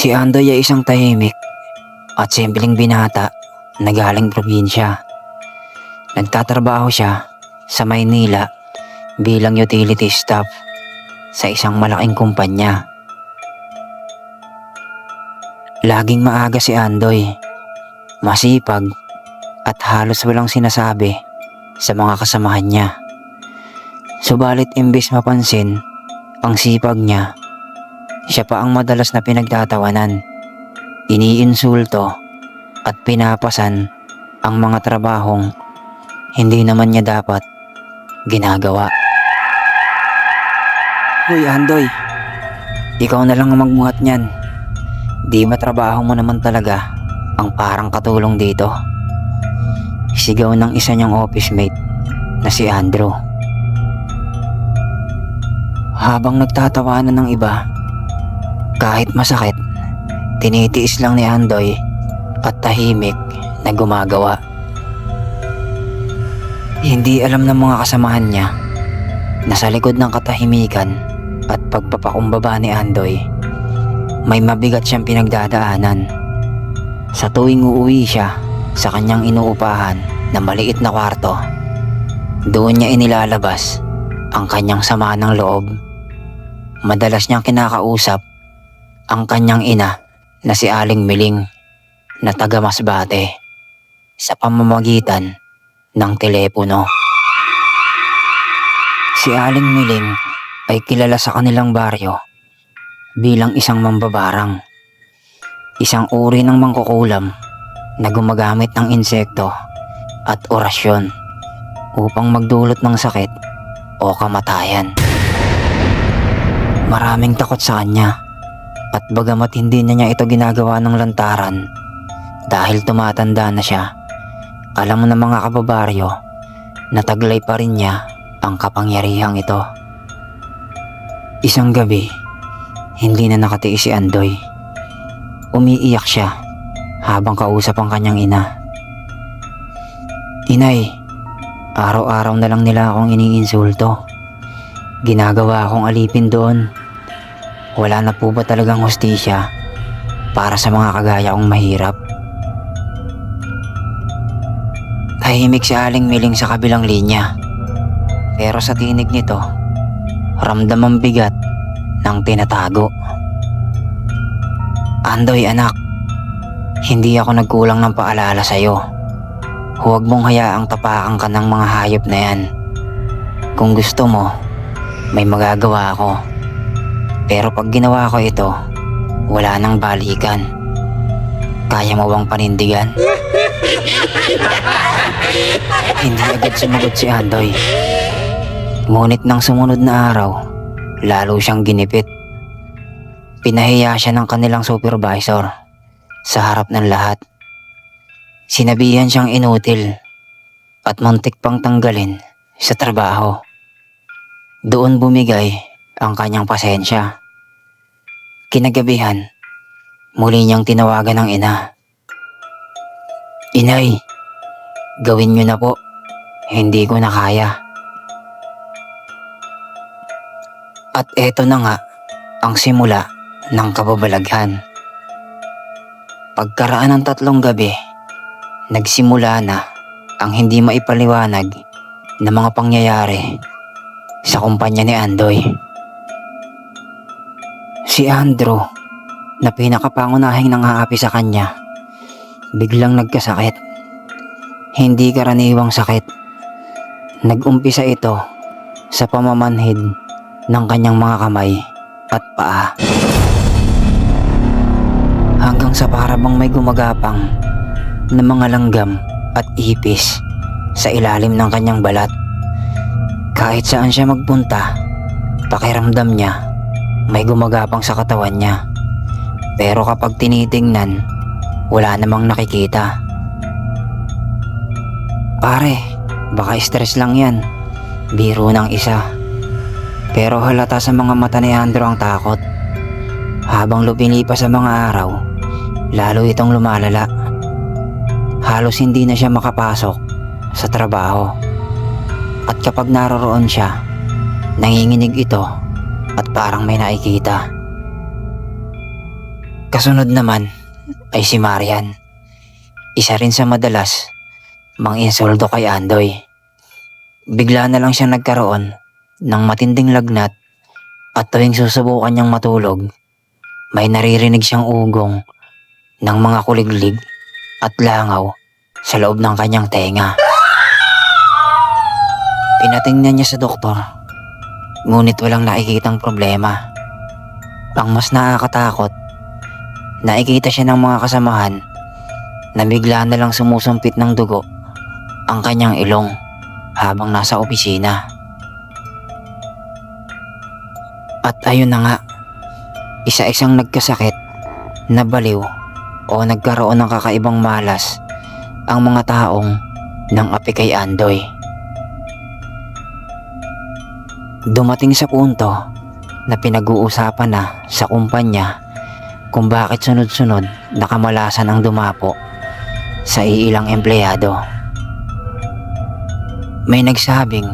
Si Andoy ay isang tahimik at simpleng binata na galing probinsya. Nagtatrabaho siya sa Maynila bilang utility staff sa isang malaking kumpanya. Laging maaga si Andoy, masipag at halos walang sinasabi sa mga kasamahan niya. Subalit imbis mapansin ang sipag niya, siya pa ang madalas na pinagtatawanan, iniinsulto at pinapasan ang mga trabahong hindi naman niya dapat ginagawa. Uy, Andoy, ikaw na lang ang magmuhat niyan. Di ba trabaho mo naman talaga ang parang katulong dito? Sigaw ng isa niyang office mate na si Andrew. Habang nagtatawanan ng iba, kahit masakit, tinitiis lang ni Andoy at tahimik na gumagawa. Hindi alam ng mga kasamahan niya na sa likod ng katahimikan at pagpapakumbaba ni Andoy, may mabigat siyang pinagdadaanan. Sa tuwing uuwi siya sa kanyang inuupahan na maliit na kwarto, doon niya inilalabas ang kanyang sama ng loob. Madalas niyang kinakausap ang kanyang ina na si Aling Miling na taga Masbate sa pamamagitan ng telepono. Si Aling Miling ay kilala sa kanilang baryo bilang isang mambabarang. Isang uri ng mangkukulam na gumagamit ng insekto at orasyon upang magdulot ng sakit o kamatayan. Maraming takot sa kanya at bagamat hindi na niya ito ginagawa ng lantaran dahil tumatanda na siya, alam ng mga kababaryo na taglay pa rin niya ang kapangyarihang ito. Isang gabi, hindi na nakatiis si Andoy. Umiiyak siya habang kausap ang kanyang ina. Inay, araw-araw na lang nila akong iniinsulto. Ginagawa akong alipin doon. Wala na po ba talagang hustisya para sa mga kagaya kong mahirap? Tahimik si Aling Miling sa kabilang linya. Pero sa tinig nito, ramdam ang bigat ng tinatago. Andoy anak, hindi ako nagkulang ng paalala sa'yo. Huwag mong hayaang tapakan ka ng mga hayop na yan. Kung gusto mo, may magagawa ako. Pero pag ginawa ko ito, wala nang balikan. Kaya mo bang panindigan? Hindi agad sumagot si Andoy. Ngunit nang sumunod na araw, lalo siyang ginipit. Pinahiya siya ng kanilang supervisor sa harap ng lahat. Sinabihan siyang inutil at muntik pang tanggalin sa trabaho. Doon bumigay ang kanyang pasensya. Kinagabihan, muli niyang tinawagan ng ina. Inay, gawin niyo na po. Hindi ko na kaya. At eto na nga ang simula ng kababalaghan. Pagkaraan ng tatlong gabi, nagsimula na ang hindi maipaliwanag na mga pangyayari sa kumpanya ni Andoy. Si Andrew, na pinakapangunahing nangaapi sa kanya, biglang nagkasakit. Hindi karaniwang sakit. Nag-umpisa ito sa pamamanhid ng kanyang mga kamay at paa. Hanggang sa parabang may gumagapang na mga langgam at ipis sa ilalim ng kanyang balat. Kahit saan siya magpunta, pakiramdam niya may gumagapang sa katawan niya. Pero kapag tinitingnan, wala namang nakikita. Pare, baka stress lang yan. Biro ng isa. Pero halata sa mga mata ni Andrew ang takot. Habang lumilipas sa mga araw, lalo itong lumalala. Halos hindi na siya makapasok sa trabaho. At kapag naroroon siya, nanginginig ito at parang may nakikita. Kasunod naman ay si Marian. Isa rin sa madalas mang insuldo kay Andoy. Bigla na lang siya nagkaroon ng matinding lagnat at tuwing susubukan niyang matulog, may naririnig siyang ugong ng mga kuliglig at langaw sa loob ng kanyang tenga. Pinatingnan niya sa doktor, ngunit walang nakikitang problema. Ang mas nakakatakot, nakikita siya ng mga kasamahan na bigla na lang sumusumpit ng dugo ang kanyang ilong habang nasa opisina. At ayun na nga, isa-isang nagkasakit, nabaliw o nagkaroon ng kakaibang malas ang mga taong nang api kay Andoy. Dumating sa punto na pinag-uusapan na sa kumpanya kung bakit sunod-sunod nakamalasan ang dumapo sa iilang empleyado. May nagsabing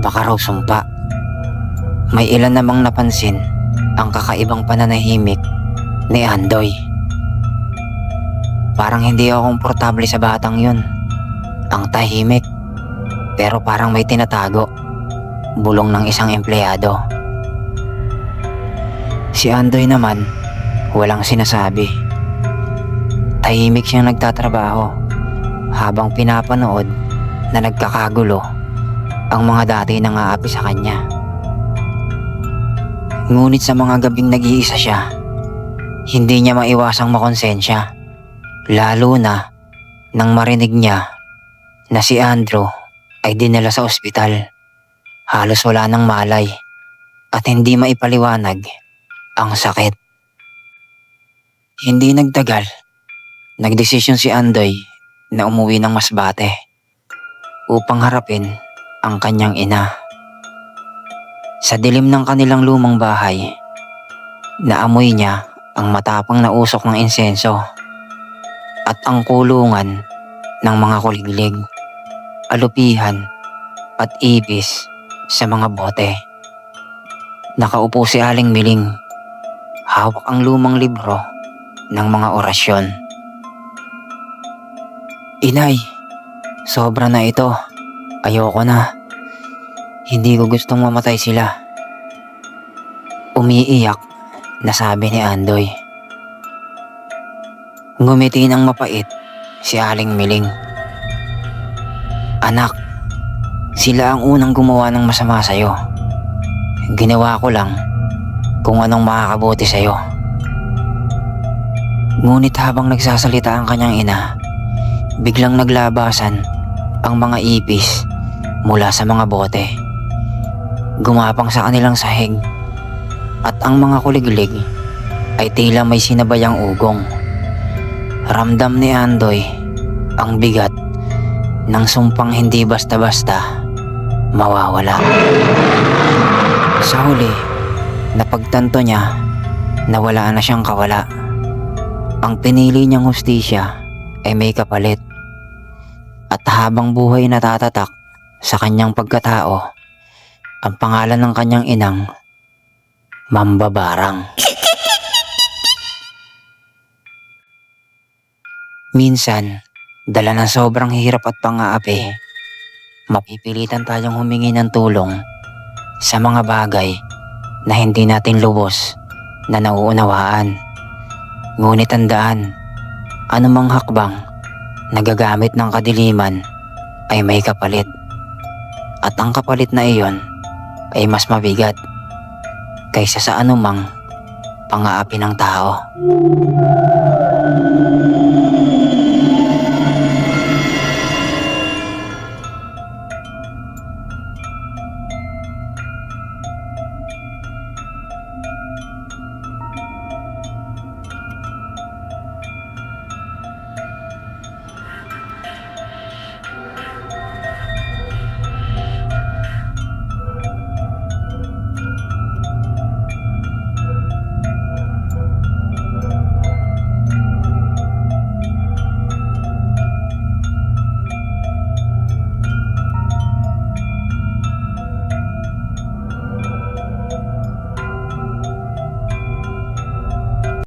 baka raw sumpa. May ilan namang napansin ang kakaibang pananahimik ni Andoy. Parang hindi ako komportable sa batang yun. Ang tahimik. Pero parang may tinatago. Bulong ng isang empleyado. Si Andoy naman, walang sinasabi. Tahimik siyang nagtatrabaho habang pinapanood na nagkakagulo ang mga dati nang aapi sa kanya. Ngunit sa mga gabing nag-iisa siya, hindi niya maiwasang makonsensya. Lalo na nang marinig niya na si Andrew ay dinala sa ospital. Halos wala ng malay at hindi maipaliwanag ang sakit. Hindi nagtagal, nagdesisyon si Andoy na umuwi ng Masbate upang harapin ang kanyang ina. Sa dilim ng kanilang lumang bahay, naamoy niya ang matapang na usok ng insenso at ang kulungan ng mga kuliglig, alupihan at ipis sa mga bote. Nakaupo si Aling Miling, hawak ang lumang libro ng mga orasyon. Inay, sobra na ito. Ayoko na. Hindi ko gustong mamatay sila. Umiiyak na sabi ni Andoy. Ngumiti ng mapait si Aling Miling. Anak, sila ang unang gumawa ng masama sa'yo. Ginawa ko lang kung anong makakabuti sa'yo. Ngunit habang nagsasalita ang kanyang ina, biglang naglabasan ang mga ipis mula sa mga bote. Gumapang sa kanilang sahig at ang mga kuliglig ay tila may sinabayang ugong. Ramdam ni Andoy ang bigat ng sumpang hindi basta-basta mawawala. Sa huli, napagtanto niya na wala na siyang kawala. Ang pinili niyang hustisya ay may kapalit. At habang buhay natatatak sa kanyang pagkatao, ang pangalan ng kanyang inang, Mambabarang. Minsan, dala ng sobrang hirap at pang-aapi, mapipilitan tayong humingi ng tulong sa mga bagay na hindi natin lubos na nauunawaan. Ngunit tandaan, anumang hakbang nagagamit ng kadiliman ay may kapalit. At ang kapalit na iyon ay mas mabigat kaysa sa anumang pang-aapi ng tao.